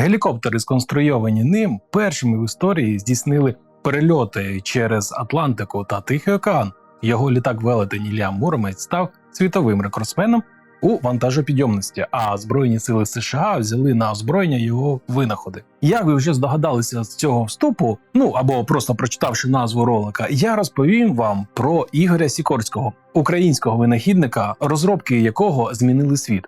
Гелікоптери, сконструйовані ним, першими в історії здійснили перельоти через Атлантику та Тихий океан. Його літак велетень Ілля Муромець став світовим рекордсменом у вантажопідйомності, а Збройні сили США взяли на озброєння його винаходи. Як ви вже здогадалися з цього вступу, ну або просто прочитавши назву ролика, я розповім вам про Ігоря Сікорського, українського винахідника, розробки якого змінили світ.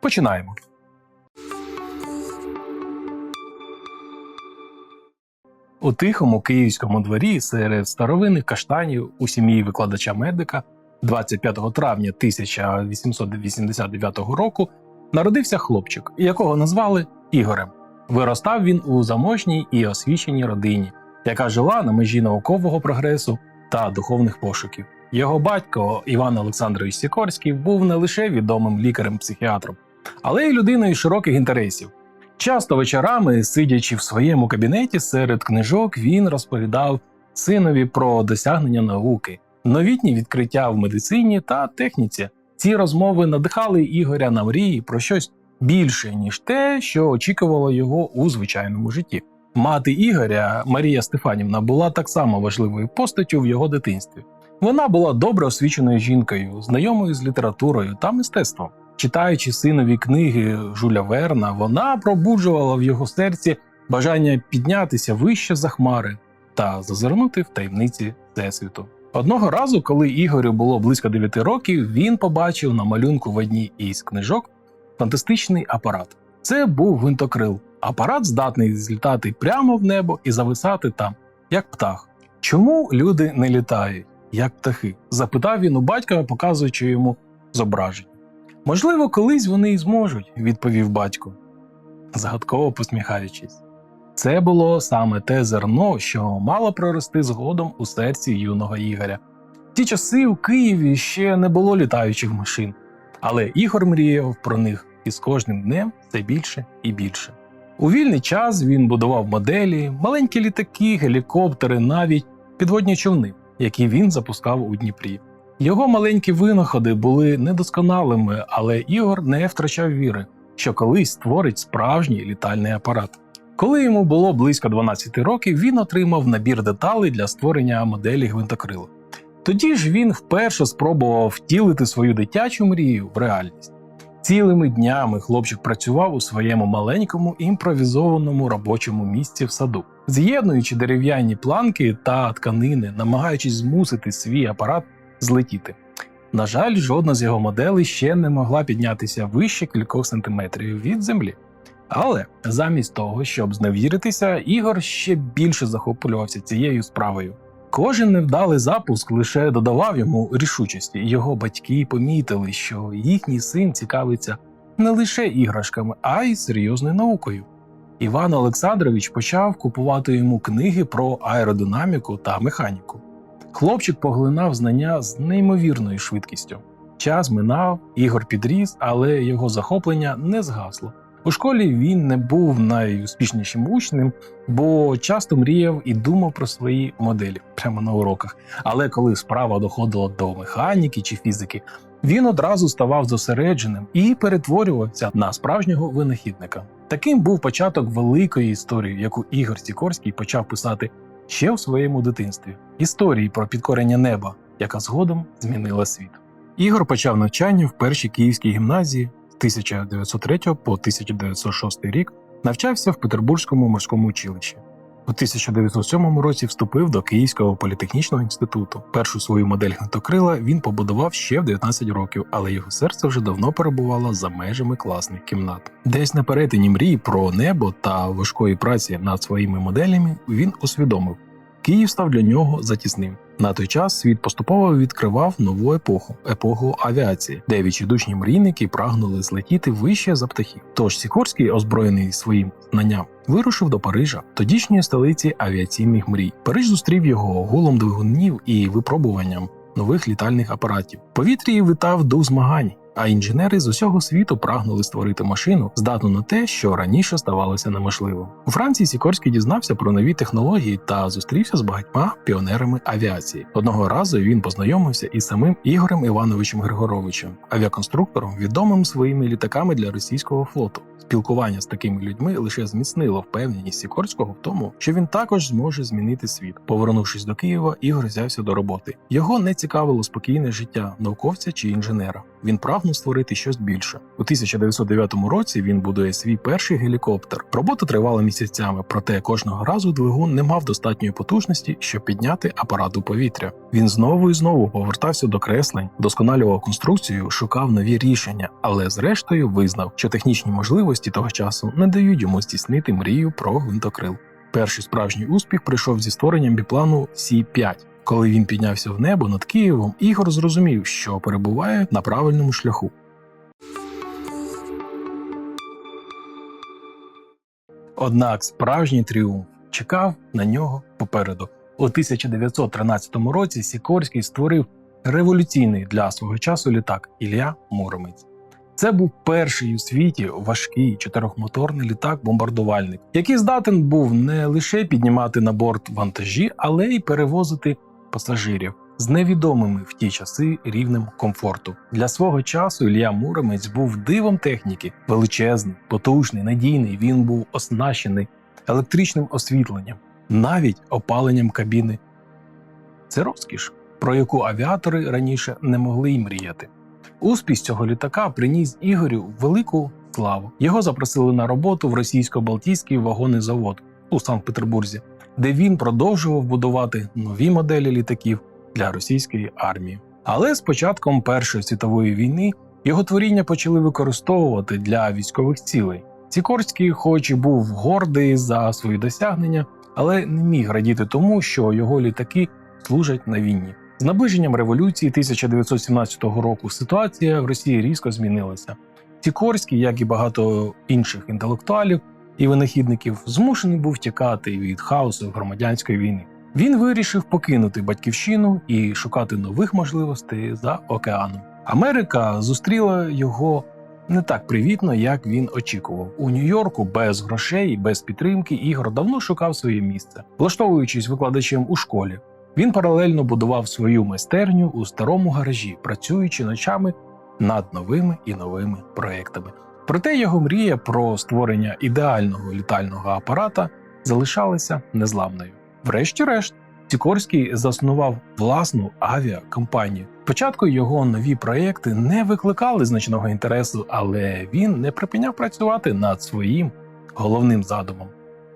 Починаємо. У тихому київському дворі серед старовинних каштанів у сім'ї викладача медика 25 травня 1889 року народився хлопчик, якого назвали Ігорем. Виростав він у заможній і освіченій родині, яка жила на межі наукового прогресу та духовних пошуків. Його батько Іван Олександрович Сікорський був не лише відомим лікарем-психіатром, але й людиною широких інтересів. Часто вечорами, сидячи в своєму кабінеті серед книжок, він розповідав синові про досягнення науки, новітні відкриття в медицині та техніці. Ці розмови надихали Ігоря на мрії про щось більше, ніж те, що очікувало його у звичайному житті. Мати Ігоря, Марія Стефанівна, була так само важливою постаттю в його дитинстві. Вона була добре освіченою жінкою, знайомою з літературою та мистецтвом. Читаючи синові книги Жуля Верна, вона пробуджувала в його серці бажання піднятися вище за хмари та зазирнути в таємниці всесвіту. Одного разу, коли Ігорю було близько 9 років, він побачив на малюнку в одній із книжок фантастичний апарат. Це був гвинтокрил. Апарат здатний злітати прямо в небо і зависати там, як птах. Чому люди не літають, як птахи? запитав він у батька, показуючи йому зображення. Можливо, колись вони й зможуть, відповів батько, загадково посміхаючись. Це було саме те зерно, що мало прорости згодом у серці юного Ігоря. В ті часи у Києві ще не було літаючих машин, але Ігор мріяв про них і з кожним днем все більше і більше. У вільний час він будував моделі, маленькі літаки, гелікоптери, навіть підводні човни, які він запускав у Дніпрі. Його маленькі винаходи були недосконалими, але Ігор не втрачав віри, що колись створить справжній літальний апарат. Коли йому було близько 12 років, він отримав набір деталей для створення моделі гвинтокрила. Тоді ж він вперше спробував втілити свою дитячу мрію в реальність. Цілими днями хлопчик працював у своєму маленькому імпровізованому робочому місці в саду, з'єднуючи дерев'яні планки та тканини, намагаючись змусити свій апарат злетіти. На жаль, жодна з його моделей ще не могла піднятися вище кількох сантиметрів від землі. Але замість того, щоб зневіритися, Ігор ще більше захоплювався цією справою. Кожен невдалий запуск лише додавав йому рішучості. Його батьки помітили, що їхній син цікавиться не лише іграшками, а й серйозною наукою. Іван Олександрович почав купувати йому книги про аеродинаміку та механіку. Хлопчик поглинав знання з неймовірною швидкістю. Час минав, Ігор підріс, але його захоплення не згасло. У школі він не був найуспішнішим учнем, бо часто мріяв і думав про свої моделі прямо на уроках. Але коли справа доходила до механіки чи фізики, він одразу ставав зосередженим і перетворювався на справжнього винахідника. Таким був початок великої історії, яку Ігор Сікорський почав писати ще у своєму дитинстві історії про підкорення неба, яка згодом змінила світ. Ігор почав навчання в першій київській гімназії з 1903 по 1906 рік. Навчався в Петербурзькому морському училищі. У 1907 році вступив до Київського політехнічного інституту. Першу свою модель гнатокрила він побудував ще в 19 років, але його серце вже давно перебувало за межами класних кімнат. Десь на перетині мрії про небо та важкої праці над своїми моделями він усвідомив, Київ став для нього затісним. На той час світ поступово відкривав нову епоху епоху авіації, де відчайдушні мрійники прагнули злетіти вище за птахів. Тож Сікорський, озброєний своїм знанням, вирушив до Парижа, тодішньої столиці авіаційних мрій. Париж зустрів його гулом двигунів і випробуванням нових літальних апаратів. Повітрі витав дух змагань. А інженери з усього світу прагнули створити машину, здатну на те, що раніше ставалося неможливим. У Франції Сікорський дізнався про нові технології та зустрівся з багатьма піонерами авіації. Одного разу він познайомився із самим Ігорем Івановичем Григоровичем, авіаконструктором, відомим своїми літаками для російського флоту. Спілкування з такими людьми лише зміцнило впевненість Сікорського в тому, що він також зможе змінити світ. Повернувшись до Києва, Ігор взявся до роботи. Його не цікавило спокійне життя науковця чи інженера. Він прагнув створити щось більше. У 1909 році він будує свій перший гелікоптер. Робота тривала місяцями, проте кожного разу двигун не мав достатньої потужності, щоб підняти апарат у повітря. Він знову і знову повертався до креслень, досконалював конструкцію, шукав нові рішення, але зрештою визнав, що технічні можливості того часу не дають йому здійснити мрію про гвинтокрил. Перший справжній успіх прийшов зі створенням біплану Сі-5. Коли він піднявся в небо над Києвом, Ігор зрозумів, що перебуває на правильному шляху. Однак справжній тріумф чекав на нього попереду. У 1913 році Сікорський створив революційний для свого часу літак Ілля Муромець. Це був перший у світі важкий чотирьохмоторний літак-бомбардувальник, який здатен був не лише піднімати на борт вантажі, але й перевозити пасажирів з невідомими в ті часи рівнем комфорту. Для свого часу Ілля Муромець був дивом техніки, величезний, потужний, надійний. Він був оснащений електричним освітленням, навіть опаленням кабіни. Це розкіш, про яку авіатори раніше не могли й мріяти. Успіх цього літака приніс Ігорю велику славу. Його запросили на роботу в російсько-балтійський вагонний завод у Санкт-Петербурзі, де він продовжував будувати нові моделі літаків для російської армії. Але з початком Першої світової війни його творіння почали використовувати для військових цілей. Сікорський, хоч і був гордий за свої досягнення, але не міг радіти тому, що його літаки служать на війні. З наближенням революції 1917 року ситуація в Росії різко змінилася. Сікорський, як і багато інших інтелектуалів і винахідників, змушений був тікати від хаосу громадянської війни. Він вирішив покинути батьківщину і шукати нових можливостей за океаном. Америка зустріла його не так привітно, як він очікував. У Нью-Йорку без грошей без підтримки Ігор давно шукав своє місце, влаштовуючись викладачем у школі. Він паралельно будував свою майстерню у старому гаражі, працюючи ночами над новими і новими проектами. Проте його мрія про створення ідеального літального апарата залишалася незламною. Врешті-решт, Сікорський заснував власну авіакомпанію. Спочатку його нові проекти не викликали значного інтересу, але він не припиняв працювати над своїм головним задумом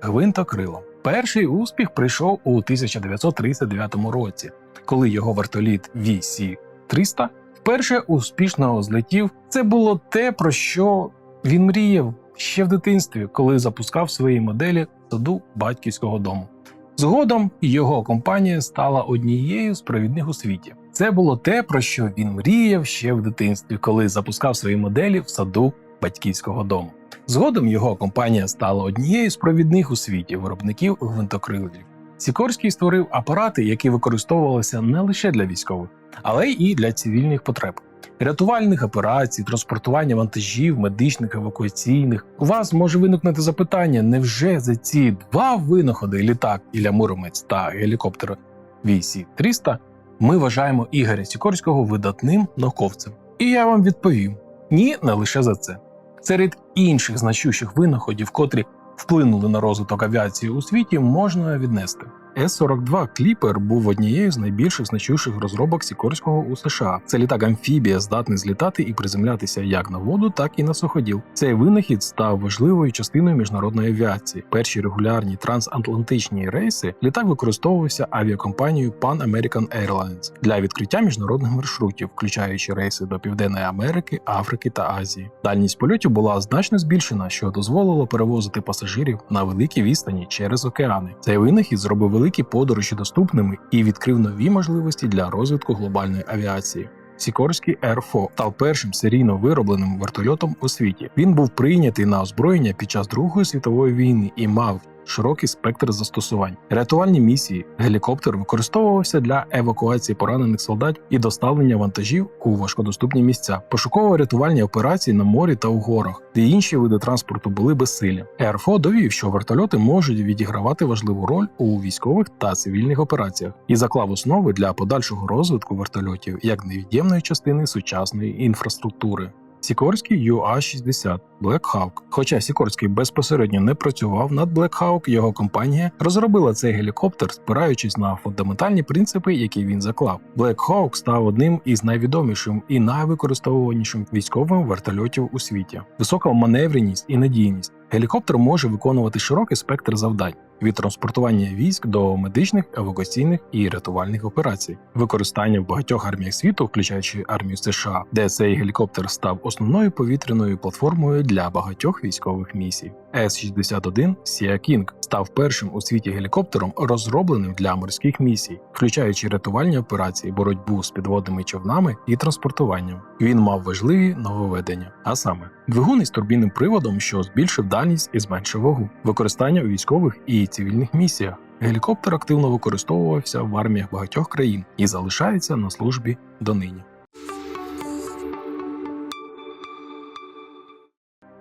гвинтокрилом. Перший успіх прийшов у 1939 році, коли його вертоліт VC-300 вперше успішно злетів. Це було те, про що він мріяв ще в дитинстві, коли запускав свої моделі в саду батьківського дому. Згодом його компанія стала однією з провідних у світі. Це було те, про що він мріяв ще в дитинстві, коли запускав свої моделі в саду батьківського дому. Згодом його компанія стала однією з провідних у світі виробників гвинтокрилів. Сікорський створив апарати, які використовувалися не лише для військових, але й для цивільних потреб. Рятувальних операцій, транспортування вантажів, медичних, евакуаційних. У вас може виникнути запитання: невже за ці два винаходи літак Ілля Муромець та гелікоптер VC-300 ми вважаємо Ігоря Сікорського видатним науковцем? І я вам відповім: ні, не лише за це. Серед інших значущих винаходів, котрі вплинули на розвиток авіації у світі, можна віднести. С-42 Кліпер був однією з найбільших значущих розробок Сікорського у США. Це літак амфібія, здатний злітати і приземлятися як на воду, так і на суходіл. Цей винахід став важливою частиною міжнародної авіації. Перші регулярні трансатлантичні рейси літак використовувався авіакомпанією Pan American Airlines для відкриття міжнародних маршрутів, включаючи рейси до Південної Америки, Африки та Азії. Дальність польотів була значно збільшена, що дозволило перевозити пасажирів на великі відстані через океани. Цей винахід зробив великі подорожі доступними і відкрив нові можливості для розвитку глобальної авіації. Сікорський Air 4 став першим серійно виробленим вертольотом у світі. Він був прийнятий на озброєння під час Другої світової війни і мав широкий спектр застосувань. Рятувальні місії, гелікоптер використовувався для евакуації поранених солдат і доставлення вантажів у важкодоступні місця, пошуково-рятувальні операції на морі та у горах, де інші види транспорту були безсилі. ЕРФО довів, що вертольоти можуть відігравати важливу роль у військових та цивільних операціях і заклав основи для подальшого розвитку вертольотів як невід'ємної частини сучасної інфраструктури. Сікорський UA-60 Black Hawk. Хоча Сікорський безпосередньо не працював над Black Hawk, його компанія розробила цей гелікоптер, спираючись на фундаментальні принципи, які він заклав. Black Hawk став одним із найвідомішим і найвикористовуванішим військовим вертольотів у світі. Висока маневреність і надійність. Гелікоптер може виконувати широкий спектр завдань від транспортування військ до медичних, евакуаційних і рятувальних операцій. Використання в багатьох арміях світу, включаючи армію США, де цей гелікоптер став основною повітряною платформою для багатьох військових місій. С-61 Sea King став першим у світі гелікоптером, розробленим для морських місій, включаючи рятувальні операції, боротьбу з підводними човнами і транспортуванням. Він мав важливі нововведення, а саме двигун із турбінним приводом, що збільшив дальність і зменшив вагу, використання у військових і цивільних місіях. Гелікоптер активно використовувався в арміях багатьох країн і залишається на службі донині.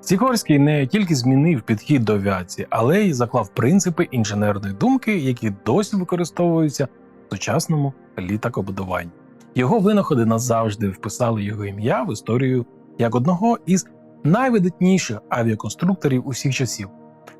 Сікорський не тільки змінив підхід до авіації, але й заклав принципи інженерної думки, які досі використовуються в сучасному літакобудуванні. Його винаходи назавжди вписали його ім'я в історію як одного із найвидатніших авіаконструкторів усіх часів.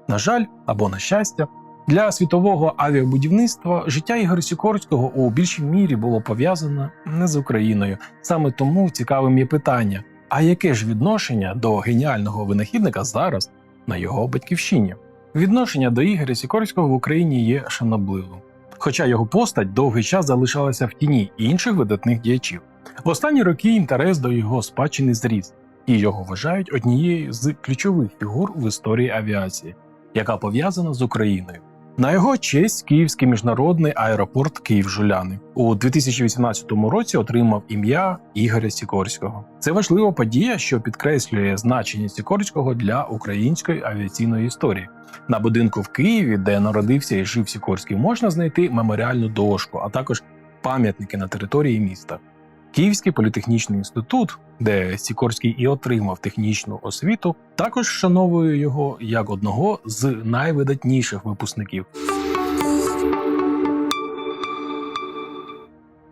На жаль, або на щастя, для світового авіабудівництва життя Ігоря Сікорського у більшій мірі було пов'язане не з Україною. Саме тому цікавим є питання: а яке ж відношення до геніального винахідника зараз на його батьківщині? Відношення до Ігоря Сікорського в Україні є шанобливим, хоча його постать довгий час залишалася в тіні інших видатних діячів. В останні роки інтерес до його спадщини зріс, і його вважають однією з ключових фігур в історії авіації, яка пов'язана з Україною. На його честь Київський міжнародний аеропорт Київ-Жуляни у 2018 році отримав ім'я Ігоря Сікорського. Це важлива подія, що підкреслює значення Сікорського для української авіаційної історії. На будинку в Києві, де народився і жив Сікорський, можна знайти меморіальну дошку, а також пам'ятники на території міста. Київський політехнічний інститут, де Сікорський і отримав технічну освіту, також вшановує його як одного з найвидатніших випускників.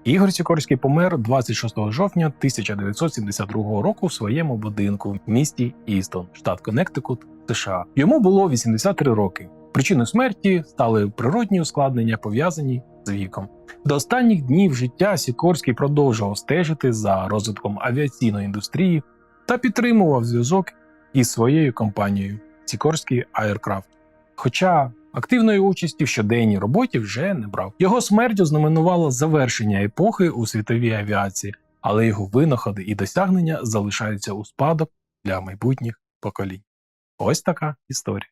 Ігор Сікорський помер 26 жовтня 1972 року в своєму будинку в місті Істон, штат Коннектикут, США. Йому було 83 роки. Причиною смерті стали природні ускладнення, пов'язані з віком. До останніх днів життя Сікорський продовжував стежити за розвитком авіаційної індустрії та підтримував зв'язок із своєю компанією Сікорський Aircraft. Хоча активної участі в щоденній роботі вже не брав. Його смерть ознаменувала завершення епохи у світовій авіації, але його винаходи і досягнення залишаються у спадок для майбутніх поколінь. Ось така історія.